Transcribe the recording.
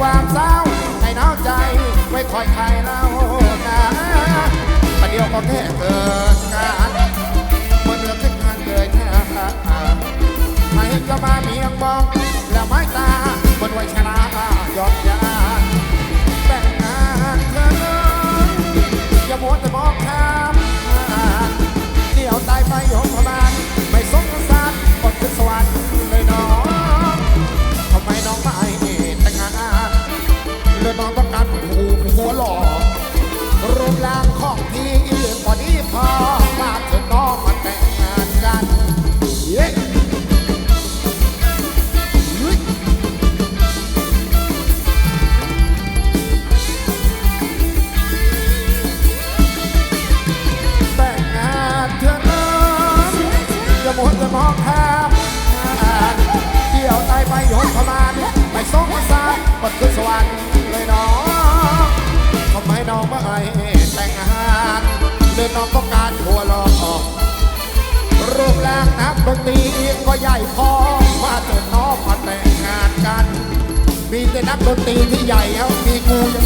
ความเศร้าให้หนาวใจ ไว้คอยใครเล่านะประเดี๋ยวก็แค่เกิดการเมื่อเดือขึ้นงานเกยแค่ให้ก็มาเมียงมองแล้วไม้ตาบนไว้ชนะยอดางของพี่พอดีพอมาเถอน้องมาแต่งงานกันเย้แต่งงานเถอน้องอย่ามัวแต่มองข้ามเดี๋ยวตายไปโยนเข้ามาณไม่สงสารก็คือสวรรค์เลยน้องทำไมน้องไม่แต่งงานเดิ น้องก็การหัวลอกรูปร่างนักดนตรีก็ใหญ่พอมาเจอน้องมาแต่งงานกัน มีแต่นักดนตรีที่ใหญ่ครับมีกูยัง